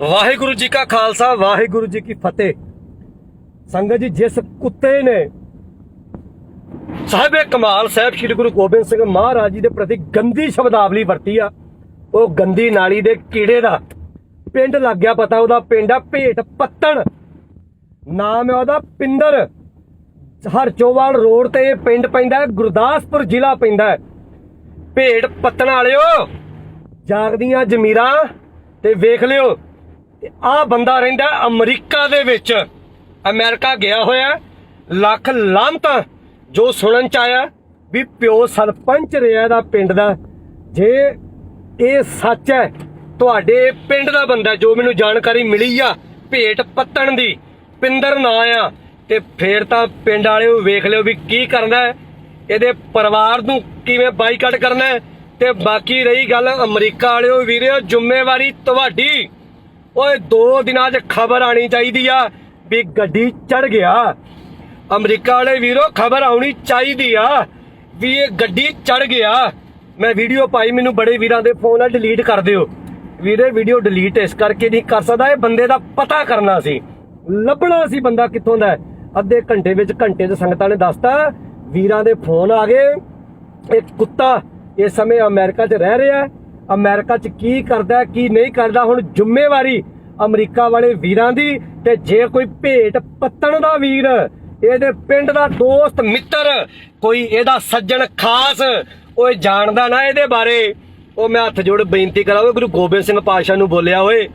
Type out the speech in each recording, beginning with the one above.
ਵਾਹਿਗੁਰੂ ਜੀ ਕਾ ਖਾਲਸਾ, ਵਾਹਿਗੁਰੂ ਜੀ ਕੀ ਫਤਿਹ। ਸੰਗਤ ਜੀ, ਜਿਸ ਕੁੱਤੇ ਨੇ ਸਾਹਿਬੇ ਕਮਾਲ ਸਾਹਿਬ ਸ੍ਰੀ ਗੁਰੂ ਗੋਬਿੰਦ ਸਿੰਘ ਮਹਾਰਾਜ ਜੀ ਦੇ ਪ੍ਰਤੀ ਗੰਦੀ ਸ਼ਬਦਾਵਲੀ ਵਰਤੀ ਆ, ਉਹ ਗੰਦੀ ਨਾਲੀ ਦੇ ਕੀੜੇ ਦਾ ਪਿੰਡ ਲੱਗ ਗਿਆ ਪਤਾ, ਉਹਦਾ ਪਿੰਡ ਆ ਭੇਟ ਪੱਤਣ। ਨਾਮ ਹੈ ਉਹਦਾ ਪਿੰਦਰ। ਹਰਚੋਵਾਲ ਰੋਡ ਤੇ ਇਹ ਪਿੰਡ ਪੈਂਦਾ ਗੁਰਦਾਸਪੁਰ ਜ਼ਿਲ੍ਹਾ ਪੈਂਦਾ ਹੈ। ਭੇਟ ਪੱਤਣ ਵਾਲਿਓ, ਜਾਗਦੀਆਂ ਜ਼ਮੀਰਾਂ ਤੇ ਵੇਖ ਲਿਓ ਆ ਬੰਦਾ ਰਹਿੰਦਾ ਅਮਰੀਕਾ ਦੇ ਵਿੱਚ। ਅਮਰੀਕਾ ਗਿਆ ਹੋਇਆ, ਲੱਖ ਲਾਂਤਾਂ ਜੋ ਸੁਣਨ ਚ ਆਇਆ ਵੀ ਪਿਓ ਸਰਪੰਚ ਰਿਹਾ ਦਾ ਪਿੰਡ ਦਾ। ਜੇ ਇਹ ਸੱਚ ਹੈ, ਤੁਹਾਡੇ ਪਿੰਡ ਦਾ ਬੰਦਾ ਜੋ ਮੈਨੂੰ ਜਾਣਕਾਰੀ ਮਿਲੀ ਆ ਭੇਟ ਪੱਤਣ ਦੀ, ਪਿੰਦਰ ਨਾਂ ਆ, ਤੇ ਫੇਰ ਤਾਂ ਪਿੰਡ ਵਾਲਿਓ ਵੇਖ ਲਿਓ ਵੀ ਕੀ ਕਰਨਾ ਹੈ। ਇਹਦੇ ਪਰਿਵਾਰ ਨੂੰ ਕਿਵੇਂ ਬਾਈਕਾਟ ਕਰਨਾ ਹੈ। ਤੇ ਬਾਕੀ ਰਹੀ ਗੱਲ ਅਮਰੀਕਾ ਵਾਲਿਓ ਵੀਰਿਓ, ਜ਼ਿੰਮੇਵਾਰੀ ਤੁਹਾਡੀ। ਓਏ ਦੋ ਦਿਨਾਂ 'ਚ ਖਬਰ ਆਣੀ ਚਾਹੀਦੀ ਆ ਵੀ ਗੱਡੀ ਚੜ ਗਿਆ। ਅਮਰੀਕਾ ਵਾਲੇ ਵੀਰੋ, ਖਬਰ ਆਉਣੀ ਚਾਹੀਦੀ ਆ ਵੀ ਇਹ ਗੱਡੀ ਚੜ ਗਿਆ। ਮੈਂ ਵੀਡੀਓ ਪਾਈ, ਮੈਨੂੰ ਬੜੇ ਵੀਰਾਂ ਦੇ ਫੋਨ ਆ, ਡਿਲੀਟ ਕਰ ਦਿਓ। ਵੀਰੇ, ਵੀਡੀਓ ਡਿਲੀਟ ਇਸ ਕਰਕੇ ਨਹੀਂ ਕਰ ਸਕਦਾ, ਇਹ ਬੰਦੇ ਦਾ ਪਤਾ ਕਰਨਾ ਸੀ। ਲੱਭਣਾ ਸੀ ਬੰਦਾ ਕਿੱਥੋਂ ਦਾ ਅੱਧੇ ਘੰਟੇ ਵਿੱਚ ਘੰਟੇ ਦੇ ਸੰਗਤਾਂ ਨੇ ਦੱਸਤਾ, ਵੀਰਾਂ ਦੇ ਫੋਨ ਆ ਗਏ। ਇਹ ਕੁੱਤਾ ਇਸ ਸਮੇਂ ਅਮਰੀਕਾ 'ਚ ਰਹਿ ਰਿਹਾ ਅਮਰੀਕਾ 'ਚ ਕੀ ਕਰਦਾ, ਕੀ ਨਹੀਂ ਕਰਦਾ, ਹੁਣ ਜ਼ਿੰਮੇਵਾਰੀ ਅਮਰੀਕਾ ਵਾਲੇ ਵੀਰਾਂ ਦੀ ਤੇ ਜੇ ਕੋਈ ਭੇਟ ਪੱਤਣ ਦਾ ਵੀਰ, ਇਹਦੇ ਪਿੰਡ ਦਾ ਦੋਸਤ, ਮਿੱਤਰ, ਕੋਈ ਇਹਦਾ ਸੱਜਣ ਖਾਸ, ਓਏ ਜਾਣਦਾ ਨਾ ਇਹਦੇ ਬਾਰੇ। ਉਹ ਮੈਂ ਹੱਥ ਜੋੜ ਬੇਨਤੀ ਕਰਾਂ, ਓਏ ਗੁਰੂ ਗੋਬਿੰਦ ਸਿੰਘ ਪਾਤਸ਼ਾਹ ਨੂੰ ਬੋਲਿਆ, ਓਏ,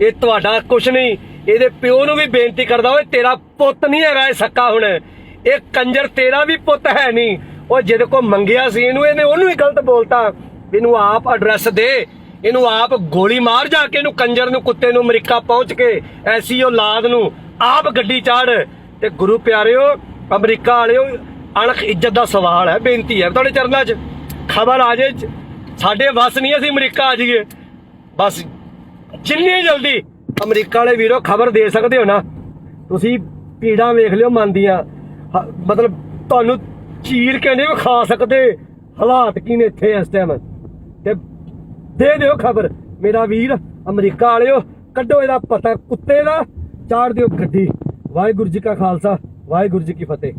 ਇਹ ਤੁਹਾਡਾ ਕੁਛ ਨਹੀਂ, ਇਹਦੇ ਪਿਓ ਨੂੰ ਵੀ ਬੇਨਤੀ ਕਰਦਾ, ਓਏ, ਤੇਰਾ ਪੁੱਤ ਨਹੀਂ ਹੈਗਾ ਇਹ ਸੱਕਾ ਹੁਣ। ਇਹ ਕੰਜਰ ਤੇਰਾ ਵੀ ਪੁੱਤ ਹੈ ਨਹੀਂ। ਉਹ ਜਿਹਦੇ ਕੋ ਮੰਗਿਆ ਸੀ ਇਹਨੂੰ, ਇਹਨੇ ਉਹਨੂੰ ਹੀ ਗਲਤ ਬੋਲਤਾ। ਇਹਨੂੰ ਆਪ ਐਡਰੈਸ ਦੇ। ਇਹਨੂੰ ਆਪ ਗੋਲੀ ਮਾਰ ਜਾ ਕੇ ਇਹਨੂੰ ਕੰਜਰ ਨੂੰ, ਕੁੱਤੇ ਨੂੰ, ਅਮਰੀਕਾ ਪਹੁੰਚ ਕੇ ਐਸੀ ਔਲਾਦ ਨੂੰ ਆਪ ਗੱਡੀ ਚਾੜ। ਤੇ ਗੁਰੂ ਪਿਆਰਿਓ, ਅਮਰੀਕਾ ਵਾਲਿਓ, ਅਣਖ ਇੱਜ਼ਤ ਦਾ ਸਵਾਲ ਹੈ, ਬੇਨਤੀ ਹੈ ਤੁਹਾਡੇ ਚਰਨਾਂ 'ਚ। ਖਬਰ ਆ ਜੇ ਸਾਡੇ ਵੱਸ ਨਹੀਂ ਅਸੀਂ ਅਮਰੀਕਾ ਆ ਜਾਈਏ। ਬਸ ਜਿੰਨੀ ਜਲਦੀ ਅਮਰੀਕਾ ਵਾਲੇ ਵੀਰੋ ਖਬਰ ਦੇ ਸਕਦੇ ਹੋ ਨਾ, ਤੁਸੀਂ ਪੀੜਾਂ ਵੇਖ ਲਿਓ ਮਨ ਦੀਆਂ। ਮਤਲਬ ਤੁਹਾਨੂੰ ਚੀਰ ਕੇ ਨਹੀਂ ਖਾ ਸਕਦੇ। ਹਾਲਾਤ ਕੀ ਨੇ ਇੱਥੇ ਇਸ ਟਾਈਮ ਤੇ ਦੇ ਦਿਓ ਖਬਰ। ਮੇਰਾ ਵੀਰ, ਅਮਰੀਕਾ ਵਾਲਿਓ, ਕੱਢੋ ਇਹਦਾ ਪਤਾ ਕੁੱਤੇ ਦਾ। ਚਾੜ ਦਿਓ ਗੱਡੀ। ਵਾਹਿਗੁਰੂ ਜੀ ਕਾ ਖਾਲਸਾ, ਵਾਹਿਗੁਰੂ ਜੀ ਕੀ ਫਤਿਹ।